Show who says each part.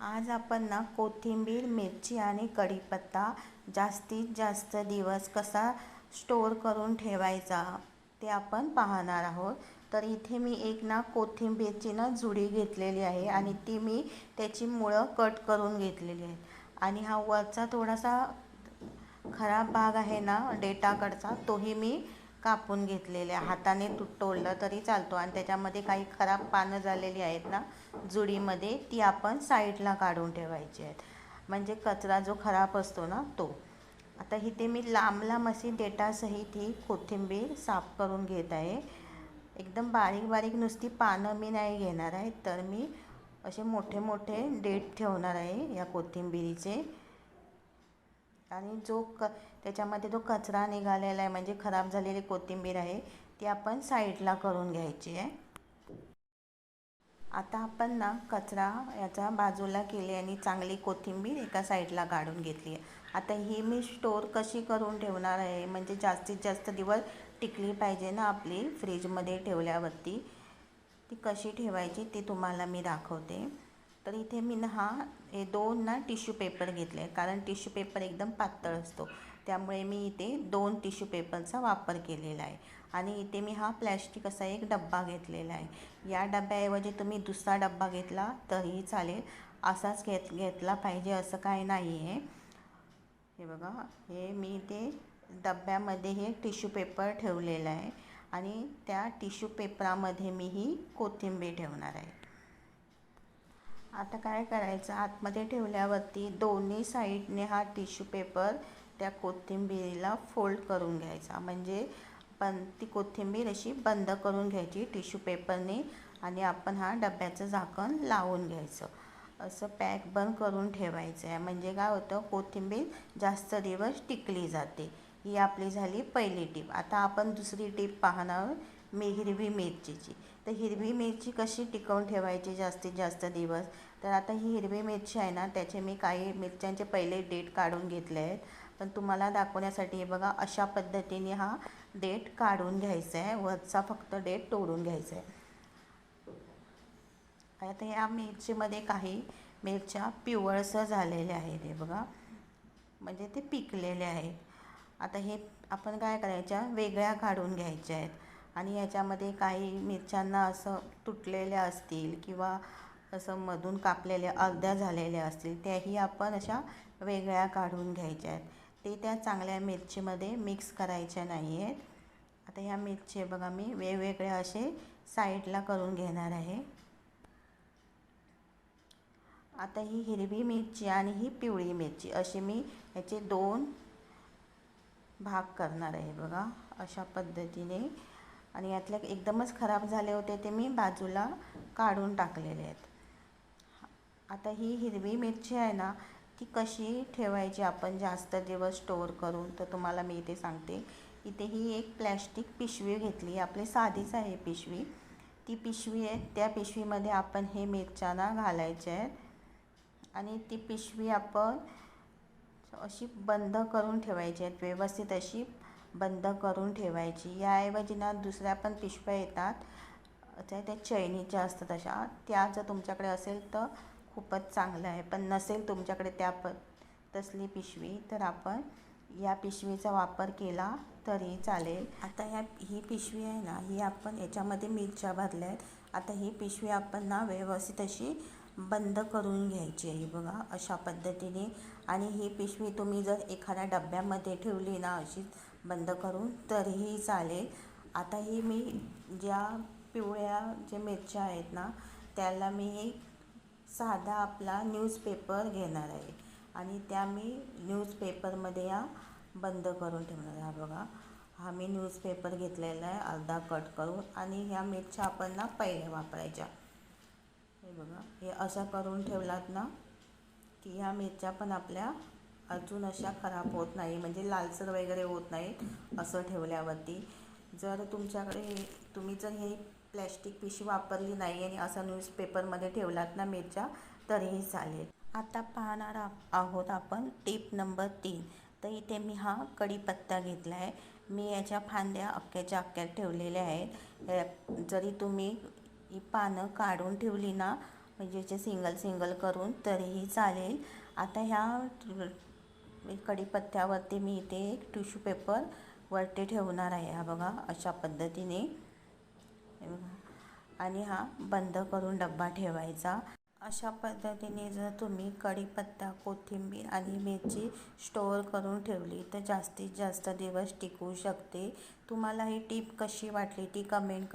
Speaker 1: आज आपण ना कोथिंबीर मिरची आणि कढीपत्ता जास्तीत जास्त दिवस कसा स्टोअर करून ठेवायचा ते आपण पाहणार आहोत. तर इथे मी एक ना कोथिंबीरची ना जुडी घेतलेली आहे आणि ती मी त्याची मुळं कट करून घेतलेली आहे. आणि हा वरचा थोडासा खराब भाग आहे ना डेटाकडचा तोही मी कापून घेतलेले आहे हाताने तु तोडलं तरी चालतो. आणि त्याच्यामध्ये काही खराब पानं झालेली आहेत ना जुडीमध्ये ती आपण साईडला काढून ठेवायची आहेत. म्हणजे कचरा जो खराब असतो ना तो. आता इथे मी लांब लांब अशी डेटासहित ही कोथिंबीर साफ करून घेत आहे. एकदम बारीक बारीक नुसती पानं मी नाही घेणार आहे तर मी असे मोठे मोठे डेट ठेवणार आहे या कोथिंबिरीचे. आणि जो क त्याच्यामध्ये जो कचरा निघालेला आहे म्हणजे खराब झालेली कोथिंबीर आहे ती आपण साईडला करून घ्यायची आहे. आता आपण ना कचरा याचा बाजूला केली आणि चांगली कोथिंबीर एका साईडला काढून घेतली आहे. आता ही मी स्टोअर कशी करून ठेवणार आहे म्हणजे जास्तीत जास्त दिवस टिकली पाहिजे ना आपली फ्रीजमध्ये ठेवल्यावरती ती कशी ठेवायची ती तुम्हाला मी दाखवते. तर इथे मी ना हा हे दोन ना टिश्यू पेपर घेतले. कारण टिश्यू पेपर एकदम पातळ असतो. त्यामुळे मी इथे दोन टिश्यू पेपरचा वापर केलेला आहे. आणि इथे मी हा प्लॅस्टिक असा एक डब्बा घेतलेला आहे. या डब्याऐवजी तुम्ही दुसरा डब्बा घेतला तरीही चालेल. असाच घेत घेतला पाहिजे असं काय नाही आहे हे बघा हे मी ते डब्यामध्ये हे टिश्यू पेपर ठेवलेलं आहे. आणि त्या टिश्यू पेपरामध्ये मी ही कोथिंबीर ठेवणार आहे. आता काय करायचं? आतमध्ये ठेवल्यावरती दोन्ही साईडने हा टिश्यू पेपर त्या कोथिंबीरीला फोल्ड करून घ्यायचा. म्हणजे पण ती कोथिंबीर अशी बंद करून घ्यायची टिश्यू पेपरने आणि आपण हा डब्याचं झाकण लावून घ्यायचं. असं पॅक बंद करून ठेवायचं आहे. म्हणजे काय होतं? कोथिंबीर जास्त दिवस टिकली जाते. ही आपली झाली पहिली टीप. आता आपण दुसरी टीप पाहणार मी हिरवी मिरचीची. तर हिरवी मिरची कशी टिकवून ठेवायची जास्तीत जास्त दिवस? तर आता ही हिरवी मिरची आहे ना त्याचे मी काही मिरच्यांचे पहिले डेट काढून घेतले आहेत. पण तुम्हाला दाखवण्यासाठी हे बघा अशा पद्धतीने हा डेट काढून घ्यायचा आहे. वरचा फक्त डेट तोडून घ्यायचा आहे. आता ह्या मिरचीमध्ये काही मिरच्या पिवळसर झालेल्या आहेत हे बघा. म्हणजे ते पिकलेले आहेत. आता हे आपण काय करायच्या? वेगळ्या काढून घ्यायच्या आहेत. आणि याच्यामध्ये काही मिरच्यांना असं तुटलेल्या असतील किंवा असं मधून कापलेल्या अर्ध्या झालेल्या असतील त्याही आपण अशा वेगळ्या काढून घ्यायच्या आहेत. ते त्या चांगल्या मिरचीमध्ये मिक्स करायच्या नाही आहेत आता ह्या मिरची बघा मी वेगवेगळ्या असे साईडला करून घेणार आहे. आता ही हिरवी मिरची आणि ही पिवळी मिरची अशी मी याचे दोन भाग करणार आहे बघा अशा पद्धतीने आणि यातले एकदमच खराब झाले होते ते मी बाजूला काढून टाकलेले आहेत. आता ही हिरवी मिरची आहे ना ती कशी ठेवायची आपण जास्त दिवस स्टोअर करून तर तुम्हाला मी इथे सांगते. इथे ही एक प्लॅस्टिक पिशवी घेतली आपली साधीच आहे पिशवी. ती पिशवी आहे त्या पिशवीमध्ये आपण हे मिरच्यांना घालायचे आहेत. आणि ती पिशवी आपण अशी बंद करून ठेवायची आहेत व्यवस्थित अशी बंद करून ठेवायची. याऐवजी ना दुसऱ्या पण पिशव्या येतात. त्या त्या चैनीच्या असतात अशा त्या जर तुमच्याकडे असेल तर खूपच चांगलं आहे. पण नसेल तुमच्याकडे त्या प तसली पिशवी तर आपण या पिशवीचा वापर केला तरी चालेल. आता या ही पिशवी आहे ना ही आपण याच्यामध्ये मिरच्या भरल्या आहेत. आता ही पिशवी आपण ना व्यवस्थित अशी बंद करून घ्यायची आहे. बघा अशा पद्धतीने. आणि ही पिशवी तुम्ही जर एखाद्या डब्यामध्ये ठेवली ना अशी बंद करून तरीही चालेल. आता ही मी ज्या पिवळ्या ज्या मिरच्या आहेत ना त्याला मी एक साधा आपला न्यूजपेपर घेणार आहे. आणि त्या मी न्यूजपेपरमध्ये या बंद करून ठेवणार आहे. हा बघा हा मी न्यूजपेपर घेतलेला आहे. अर्धा कट करून. आणि ह्या मिरच्या आपण ना पहिले वापरायच्या. हे बघा. हे असं करून ठेवलात ना की ह्या मिरच्या पण आपल्या अजून अशा खराब होत नाही म्हणजे लालसर वगैरे होत नाहीत असं ठेवल्यावरती. जर तुमच्याकडे तुम्ही जर हे प्लॅस्टिक पिशवी वापरली नाही आणि असा न्यूजपेपरमध्ये ठेवलात ना मिरच्या तरीही चालेल. आता पाहणार आहोत आपण टीप नंबर तीन. तर इथे मी हा कढीपत्ता घेतला आहे मी याच्या फांद्या अख्ख्याच्या अक्क्यात ठेवलेल्या आहेत. जरी तुम्ही ही पानं काढून ठेवली ना म्हणजे जे सिंगल सिंगल करून तरीही चालेल. आता ह्या कढीपत्त्यावरती मी इथे एक टिश्यू पेपर वरती ठेवणार आहे. हा बघा अशा पद्धतीने. आणि हा बंद करून डब्बा ठेवायचा. अशा पद्धतीने जर तुम्ही कढीपत्ता कोथिंबीर आणि मिरची स्टोअर करून ठेवली तर जास्तीत जास्त दिवस टिकू शकते. तुम्हाला ही टीप कशी वाटली ती कमेंट